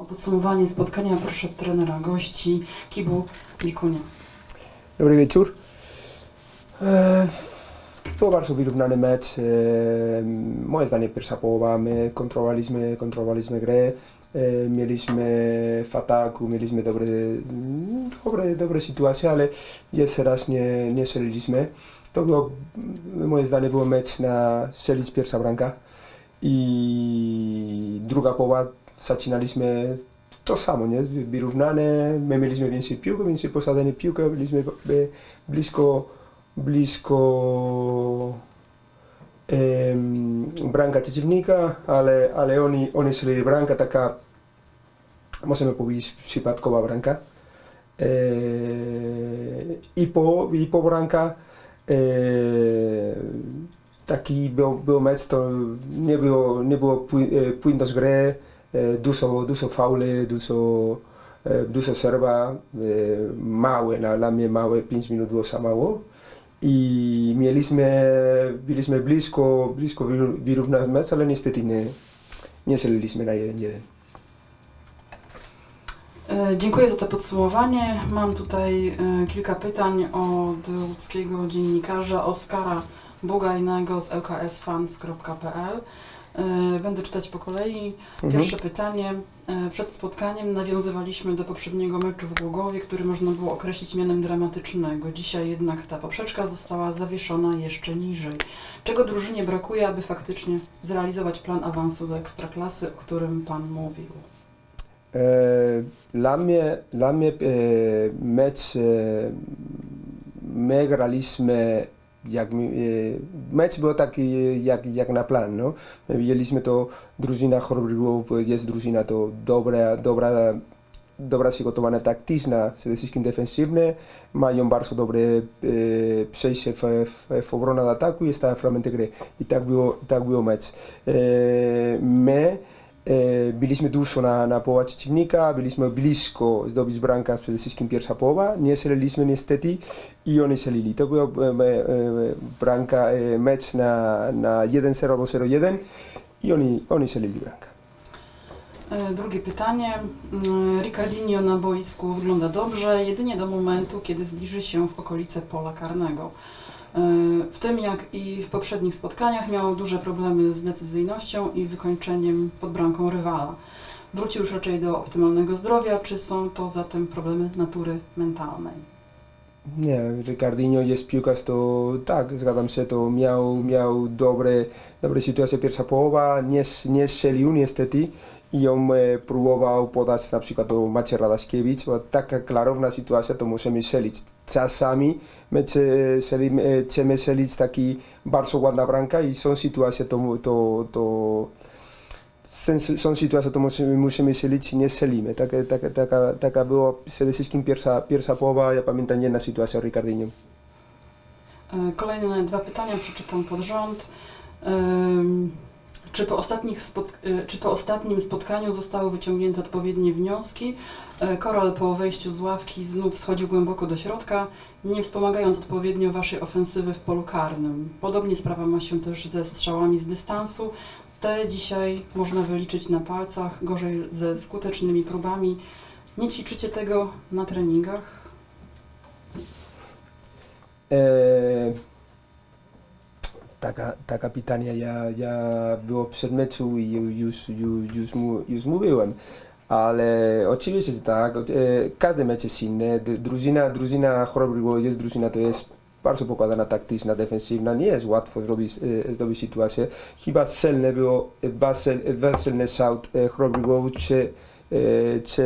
O podsumowanie spotkania proszę trenera gości Kibu Likunia. Dobry wieczór. E, Był bardzo wyrównany mecz. E, Moje zdanie pierwsza połowa, my kontrolowaliśmy, kontrolowaliśmy grę. E, Mieliśmy w ataku, mieliśmy dobre, dobre, dobre sytuacje, ale jeszcze raz nie, nie strzeliliśmy. To było, moje zdanie, było mecz na strzelić pierwsza bramka. I druga połowa zaczynaliśmy to samo, nie? Wyrównane, my mieliśmy więcej piłki, więcej posadzenie piłkę, byliśmy blisko, blisko em, bramka przeciwnika, ale, ale oni, oni strzelili bramka, taka, możemy powiedzieć, przypadkowa bramka. E, I po, i po bramka e, taki był, był mecz, to nie było, nie było e, płynność gry, dużo, dużo faule, dużo, e, dużo serwa, e, małe, na, dla mnie małe, 5 minut było za mało. I mieliśmy, byliśmy blisko, blisko wyrównać mecz, ale niestety nie, nie strzeliliśmy na 1-1. E, Dziękuję za to podsumowanie. Mam tutaj e, kilka pytań od łódzkiego dziennikarza Oskara Bugajnego z lksfans.pl. E, Będę czytać po kolei. Mhm. Pierwsze pytanie. E, Przed spotkaniem nawiązywaliśmy do poprzedniego meczu w Głogowie, który można było określić mianem dramatycznego. Dzisiaj jednak ta poprzeczka została zawieszona jeszcze niżej. Czego drużynie brakuje, aby faktycznie zrealizować plan awansu do Ekstraklasy, o którym Pan mówił? E, Dla mnie, dla mnie mecz, my graliśmy, jak, e, mecz był taki jak, jak na plan, no. My widzieliśmy to, drużyna Chorbrygów jest drużyna to dobra, dobra, dobra przygotowana taktyczna, przede wszystkim defensywne, mają bardzo dobre e, przejście w, w, w obronę ataku i stałe fragmenty gry. I tak było, tak było mecz. E, my E, Byliśmy dużo na, na połowa przeciwnika, byliśmy blisko zdobyć bramkę, przede wszystkim pierwsza połowa. Nie strzeliliśmy niestety i oni strzelili. To była e, e, bramka, e, mecz na, na 1-0 albo 0-1 i oni, oni strzelili bramkę. E, Drugie pytanie. Mm, Ricardinho na boisku wygląda dobrze, jedynie do momentu, kiedy zbliży się w okolice pola karnego. W tym jak i w poprzednich spotkaniach miał duże problemy z decyzyjnością i wykończeniem pod bramką rywala. Wrócił już raczej do optymalnego zdrowia, czy są to zatem problemy natury mentalnej? Nie, Ricardinho jest piłkarz, to tak, zgadzam się, to miał, miał dobre, dobre sytuacje pierwsza połowa, nie, nie strzelił niestety i on e, próbował podać na przykład do Maciej Radaszkiewicz, bo taka klarowna sytuacja to możemy strzelić. Czasami my e, chcemy strzelić taki bardzo ładna bramka i są sytuacje to, to, to są, sytuacje, to musimy, musimy strzelić i nie strzelimy. Taka, taka, taka, taka była przede wszystkim pierwsza, pierwsza połowa, ja pamiętam jedna sytuacja z Ricardinho. E, Kolejne dwa pytania przeczytam pod rząd. Czy po, y, czy po ostatnim spotkaniu zostały wyciągnięte odpowiednie wnioski? E, Koral po wejściu z ławki znów schodził głęboko do środka, nie wspomagając odpowiednio Waszej ofensywy w polu karnym. Podobnie sprawa ma się też ze strzałami z dystansu. Te dzisiaj można wyliczyć na palcach, gorzej ze skutecznymi próbami. Nie ćwiczycie tego na treningach? E, taka, taka pytania ja, ja było przed meczu i już, już, już, już mówiłem. Ale oczywiście tak, e, każdy mecz jest inny. Drużyna, drużyna Chorobryło jest drużyna, to jest bardzo pokładana taktyczna, defensywna. Nie jest łatwo zrobić, e, zdobyć sytuację. Chyba celne było dwa, cel, dwa celne strzał e, Chorobryło czy, czy,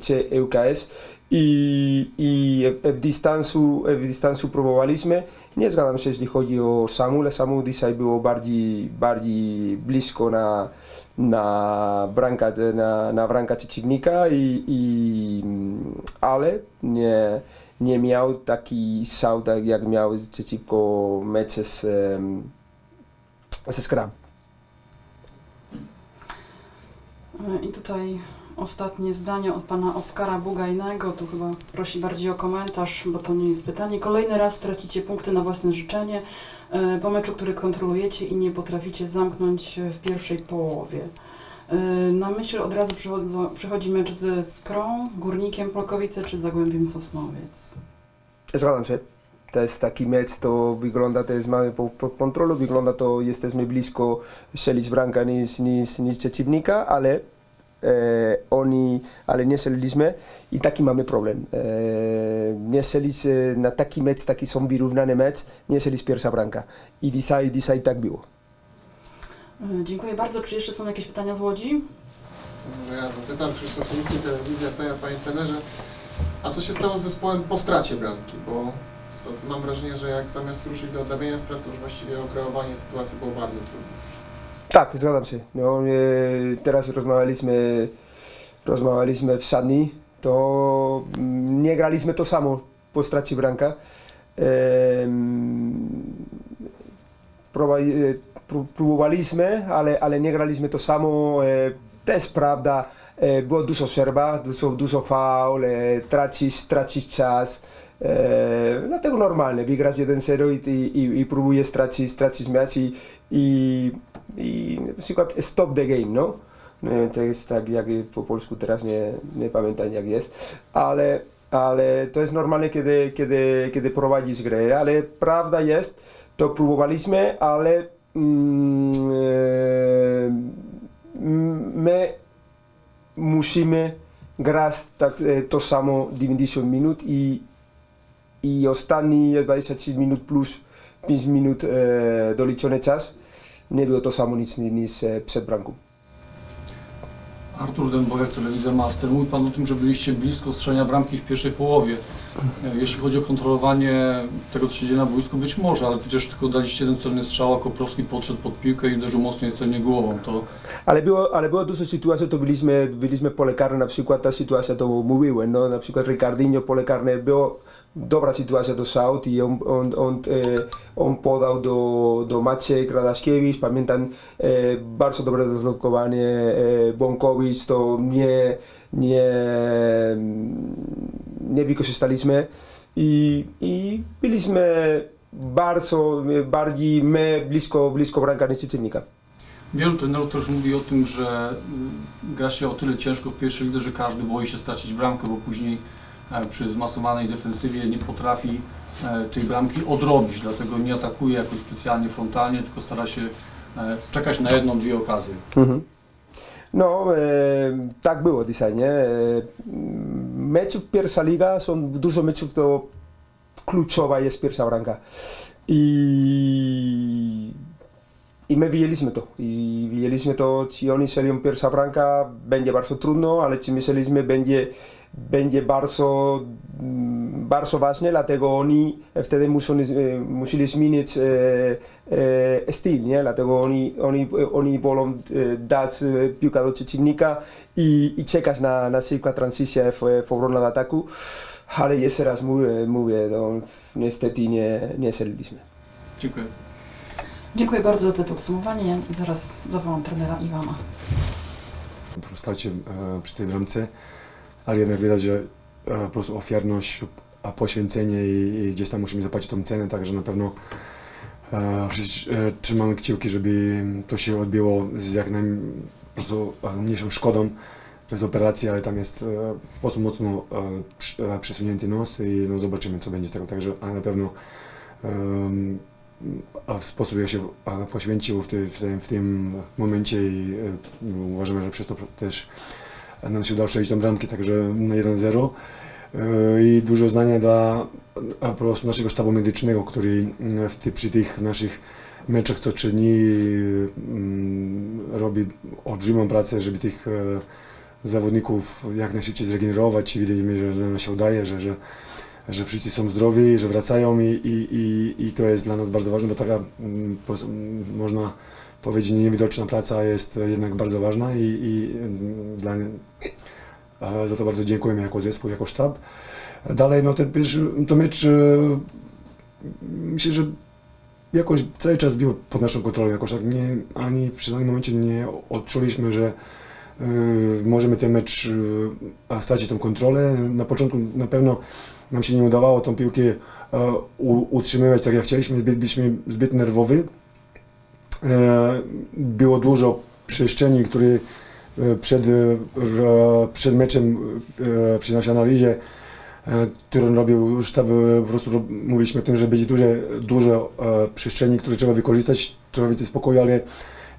czy ŁKS i, i w dystansu, w dystansu próbowaliśmy. Nie zgadzam się, jeśli chodzi o Samuel. Samuel dzisiaj było bardziej, bardziej blisko na, na bramka, na, na bramka przeciwnika, i, i, ale nie, nie miał taki strzał, tak jak miał przeciwko mecze z, ze Scrum. E, I tutaj ostatnie zdanie od pana Oskara Bugajnego. Tu chyba prosi bardziej o komentarz, bo to nie jest pytanie. Kolejny raz tracicie punkty na własne życzenie e, po meczu, który kontrolujecie i nie potraficie zamknąć w pierwszej połowie. Y, Na myśl od razu przychodzą, przychodzi mecz z Skrą, Górnikiem Polkowice czy Zagłębiem Sosnowiec. Zgadzam się. To jest taki mecz, to wygląda, to jest mamy po- pod kontrolą, wygląda to, jesteśmy blisko strzelić bramkę niż, niż, niż przeciwnika, ale e, oni, ale nie strzeliliśmy i taki mamy problem. E, nie strzelić e, na taki mecz, taki są wyrównany mecz, nie strzelić pierwsza bramka. I dzisiaj, dzisiaj tak było. Y, Dziękuję bardzo. Czy jeszcze są jakieś pytania z Łodzi? Może ja zapytam, Krzysztof Siński, telewizja TVP, panie trenerze, a co się stało z zespołem po stracie bramki? Bo mam wrażenie, że jak zamiast ruszyć do odrabiania strat, to już właściwie okreowanie sytuacji było bardzo trudne. Tak, zgadzam się. No, e, teraz rozmawialiśmy, rozmawialiśmy w szatni, to mm, nie graliśmy to samo po stracie bramka. E, pró- próbowaliśmy, ale, ale nie graliśmy to samo. E, też prawda, e, było dużo serba, dużo, dużo faul, e, tracisz, tracisz czas. E, dlatego normalne, wygrasz 1-0 i, i, i, próbujesz tracić, tracić mecz i, i, i na przykład stop the game, no. Nie wiem, to jest tak jak po polsku teraz nie, nie pamiętam jak jest, ale, ale to jest normalne, kiedy, kiedy, kiedy prowadzisz grę, ale prawda jest, to próbowaliśmy, ale my musimy grać tak, e, to samo 90 minut i, i ostatni 23 minut plus 5 minut e, doliczony czas nie było to samo niż, niż e, przed bramką. Artur Dębojek, Telewizja Master. Mówi Pan o tym, że byliście blisko strzelenia bramki w pierwszej połowie. E, Jeśli chodzi o kontrolowanie tego, co się dzieje na boisku, być może, ale przecież tylko daliście jeden celny strzał, a Koprowski podszedł pod piłkę i uderzył mocniej celnie głową. To Ale było, ale było dużo sytuacji, to byliśmy, byliśmy pole na przykład ta sytuacja to mówiłem, no, na przykład Ricardinho pole karne, było dobra sytuacja do Saut i on, on, on, e, on podał do, do Maciek Radaszkiewicz, pamiętam e, bardzo dobre dośrodkowanie e, Bąkowicz, to nie, nie, nie wykorzystaliśmy i, i byliśmy bardzo, bardziej my blisko, blisko bramka niż przeciwnika. wielu trenerów też mówi o tym, że y, gra się o tyle ciężko w pierwszej lidze, że każdy boi się stracić bramkę, bo później przy zmasowanej defensywie nie potrafi e, tej bramki odrobić, dlatego nie atakuje jakoś specjalnie frontalnie, tylko stara się e, czekać na jedną, dwie okazje. Mhm. No, e, tak było dzisiaj, nie? E, meczów pierwsza liga, są dużo meczów, to kluczowa jest pierwsza bramka. I, I my widzieliśmy to. I widzieliśmy to, czy oni strzelią pierwsza bramka, będzie bardzo trudno, ale czy my będzie, będzie bardzo, bardzo ważne, dlatego oni wtedy muszą, e, musieli zmienić e, e, styl, nie? Dlatego oni, oni, oni wolą e, dać piłkę do przeciwnika i, i czekać na, na szybką tranzycję w, w obronę ataku, ale jeszcze raz mówię, mówię no, niestety nie, nie strzeliliśmy. Dziękuję. Dziękuję bardzo za to podsumowanie. Zaraz zawołam trenera Iwana. po starcie e, przy tej bramce, ale jednak widać, że e, po prostu ofiarność, a poświęcenie i, gdzieś tam musimy zapłacić tą cenę, także na pewno e, wszyscy e, trzymamy kciuki, żeby to się odbiło z jak najmniejszą szkodą. To jest operacja, ale tam jest po prostu mocno przesunięty nos i no, zobaczymy, co będzie z tego. Także na pewno a w sposób, jak się poświęcił w, ty, w, tym, w tym momencie i e, uważamy, że przez to też nam się udało strzelić tą bramkę, także na 1-0 E, i dużo uznania dla po prostu naszego sztabu medycznego, który mm, w ty, przy tych naszych meczach co trzy dni mm, robi olbrzymią pracę, żeby tych e, zawodników jak najszybciej zregenerować. I widzimy, że nam się udaje, że, że, że wszyscy są zdrowi, że wracają i, i, i, i to jest dla nas bardzo ważne, bo taka mm, można powiedzieć niewidoczna praca jest jednak bardzo ważna i, i dla, za to bardzo dziękujemy jako zespół, jako sztab. Dalej, no ten pierwszy, to mecz e, myślę, że jakoś cały czas był pod naszą kontrolą, jakoś tak nie, ani przy danym momencie nie odczuliśmy, że e, możemy ten mecz e, stracić tą kontrolę. Na początku na pewno nam się nie udawało tą piłkę u, utrzymywać tak jak chcieliśmy, zbyt, byliśmy zbyt nerwowi. E, było dużo przestrzeni, które e, przed, e, przed meczem przy naszej analizie, którą robił sztab, po prostu mówiliśmy o tym, że będzie duże, dużo przestrzeni, które trzeba wykorzystać, trochę więcej spokoju, ale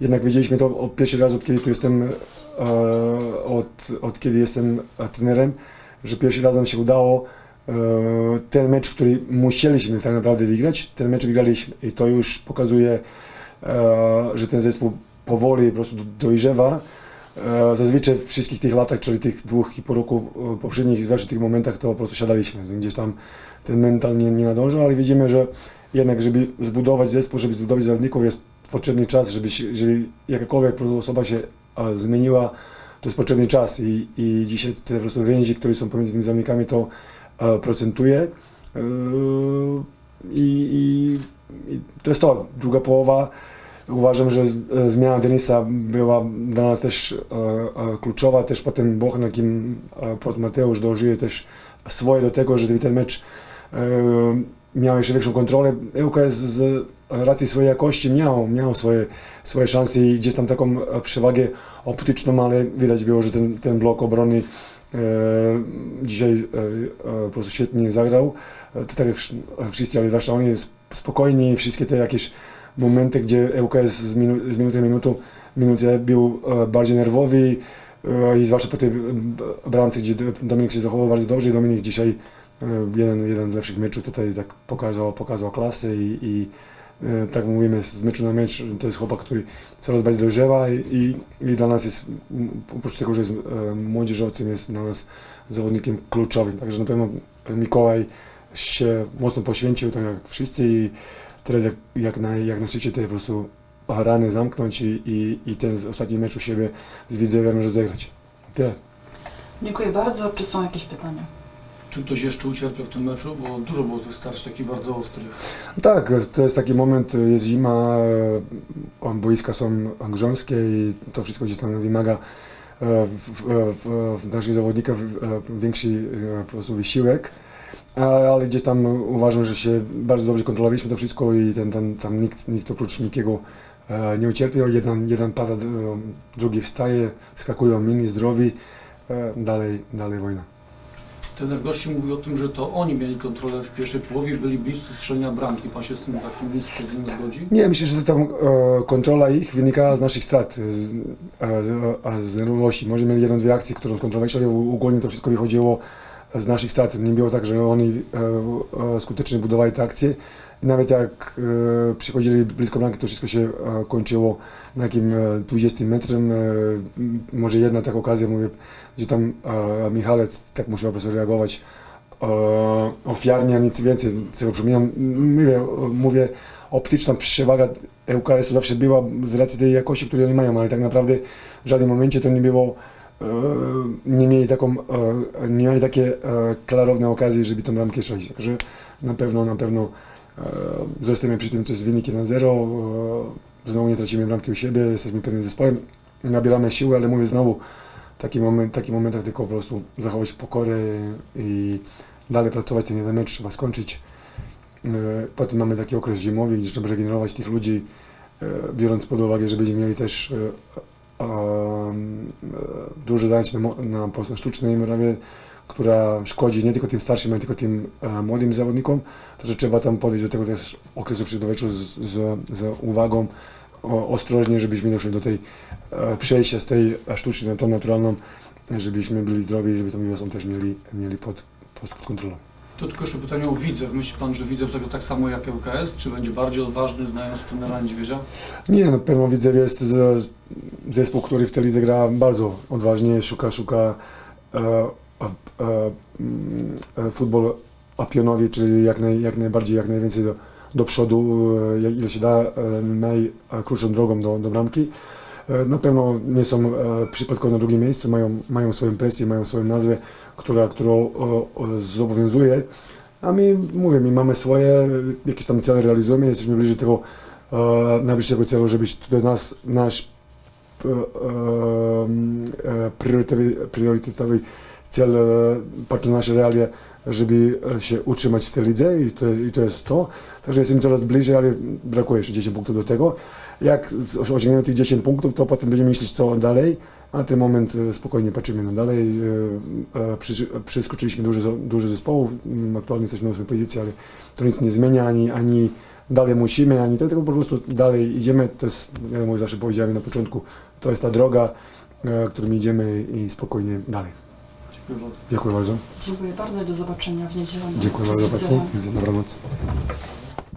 jednak wiedzieliśmy to od pierwszy raz, od kiedy tu jestem, od, od kiedy jestem trenerem, że pierwszy raz nam się udało ten mecz, który musieliśmy tak naprawdę wygrać, ten mecz wygraliśmy i to już pokazuje, że ten zespół powoli po prostu dojrzewa. E, Zazwyczaj w wszystkich tych latach, czyli tych dwóch i pół roku e, poprzednich, w tych momentach, to po prostu siadaliśmy. Gdzieś tam ten mental nie, nie ale widzimy, że jednak, żeby zbudować zespół, żeby zbudować zawodników, jest potrzebny czas, żeby, żeby jakakolwiek osoba się e, zmieniła, to jest potrzebny czas i, i dzisiaj te po prostu więzi, które są pomiędzy tymi zawodnikami, to e, procentuje. E, i, I to jest to. Druga połowa. Uważam, że e, zmiana Denisa była dla nas też e, e, kluczowa. Też potem Bochen, jakim e, pod Mateusz dążył też swoje do tego, żeby ten mecz miał jeszcze większą kontrolę. ŁKS z racji swojej jakości miał, miał swoje, swoje szanse i gdzieś tam taką przewagę optyczną, ale widać było, że ten, ten blok obrony dzisiaj po prostu świetnie zagrał. Tak jak wsz- wszyscy, ale zwłaszcza oni spokojni, wszystkie te jakieś momenty, gdzie ŁKS z, minu, z minuty na minutę, minutę był e, bardziej nerwowy e, i zwłaszcza po tej e, bramce, gdzie Dominik się zachował bardzo dobrze i Dominik dzisiaj jeden, jeden z lepszych meczów tutaj tak pokazał, pokazał klasę i, i tak mówimy z meczu na mecz, to jest chłopak, który coraz bardziej dojrzewa i, i, dla nas jest, oprócz tego, że jest młodzieżowcem, jest dla nas zawodnikiem kluczowym. Także na pewno Mikołaj się mocno poświęcił, tak jak wszyscy i teraz jak, jak, naj, jak najszybciej te po prostu rany zamknąć i, i, i ten ostatni mecz u siebie z Widzewem rozegrać. Tyle. Dziękuję bardzo. Czy są jakieś pytania? Czy ktoś jeszcze ucierpiał w tym meczu? Bo dużo było tych starć takich bardzo ostrych. Tak, to jest taki moment, jest zima, e, boiska są grząskie i to wszystko gdzieś tam wymaga e, w, w, w naszych zawodnikach e, większy po prostu wysiłek. Ale, ale gdzieś tam uważam, że się bardzo dobrze kontrolowaliśmy to wszystko i ten, ten, tam nikt, nikt oprócz nikiego e, nie ucierpiał. Jeden, jeden pada, e, drugi wstaje, skakują inni zdrowi, e, dalej, dalej wojna. Ten gości mówił o tym, że to oni mieli kontrolę w pierwszej połowie, byli bliscy strzelenia bramki. Pan się z tym takim stwierdzeniem zgodzi? Nie, myślę, że tam e, kontrola ich wynika z naszych strat, z, e, z nerwowości. Może mieli jedną, dwie akcje, którą skontrolowaliśmy, ale ogólnie to wszystko wychodziło z naszych strat. Nie było tak, że oni e, e, skutecznie budowali te akcje. I nawet jak e, przychodzili blisko bramki, to wszystko się kończyło na jakim e, 20 metrem. Może jedna taka okazja, mówię, gdzie tam Michalec tak musiał po prostu reagować ofiarnie, a nic więcej. Tego przypominam, mówię, mówię optyczna przewaga ŁKS-u zawsze była z racji tej jakości, której oni mają, ale tak naprawdę w żadnym momencie to nie było, nie mieli taką, e, nie mieli takie e, klarowne okazje, żeby tą bramkę strzelić. Także na pewno, na pewno e, zostajemy przy tym, co jest wynik 1-0, e, znowu nie tracimy bramki u siebie, jesteśmy pewnym zespołem, nabieramy siły, ale mówię znowu, taki moment, w takich momentach tylko po prostu zachować pokorę i dalej pracować ten jeden mecz trzeba skończyć. E, Potem mamy taki okres zimowy, gdzie trzeba regenerować tych ludzi, e, biorąc pod uwagę, że będziemy mieli też e, duże zajęcie na, na, po prostu sztucznej murawie, która szkodzi nie tylko tym starszym, ale tylko tym e, młodym zawodnikom, to że trzeba tam podejść do tego też okresu przygotowawczego z, z, z uwagą, o, ostrożnie, żebyśmy doszli do tej e, przejścia z tej sztucznej na tą naturalną, żebyśmy byli zdrowi i żeby tą wiosną też mieli, mieli pod, pod kontrolą. To tylko jeszcze pytanie o Widzew. Myśli Pan, że Widzew zagra tak samo jak ŁKS? Czy będzie bardziej odważny, znając trenera Niedźwiedzia? Nie, na pewno widzę, jest z- zespół, który w tej lidze gra bardzo odważnie, szuka, szuka e, e, e, mm, e, futbol apionowy, czyli jak, naj, jak najbardziej, jak najwięcej do, do przodu, e, ile się da, e, najkrótszą drogą do, do bramki. E, Na pewno nie są e, przypadkowo na drugim miejscu, mają, mają swoją presję, mają swoją nazwę, która, którą zobowiązuje. A my, mówię, my mamy swoje, jakieś tam cele realizujemy, jesteśmy bliżej tego e, najbliższego celu, żeby to nas, nasz priorytetowy, priorytetowy cel, patrząc na nasze realia, żeby e, się utrzymać w tej lidze i to, i to jest to. Także jesteśmy coraz bliżej, ale brakuje jeszcze 10 punktów do tego. Jak osiągniemy tych 10 punktów, to potem będziemy myśleć co dalej a na ten moment e, spokojnie patrzymy na dalej. E, Przeskoczyliśmy dużo, dużo zespołów, mm, aktualnie jesteśmy na ósmej pozycji, ale to nic nie zmienia, ani, ani dalej musimy, ani tego, po prostu dalej idziemy. To jest, ja mu zawsze powiedziałem na początku, to jest ta droga, którą idziemy i spokojnie dalej. Dziękuję bardzo. Dziękuję bardzo. I do zobaczenia w niedzielę. Dziękuję bardzo Państwu. Dobranoc.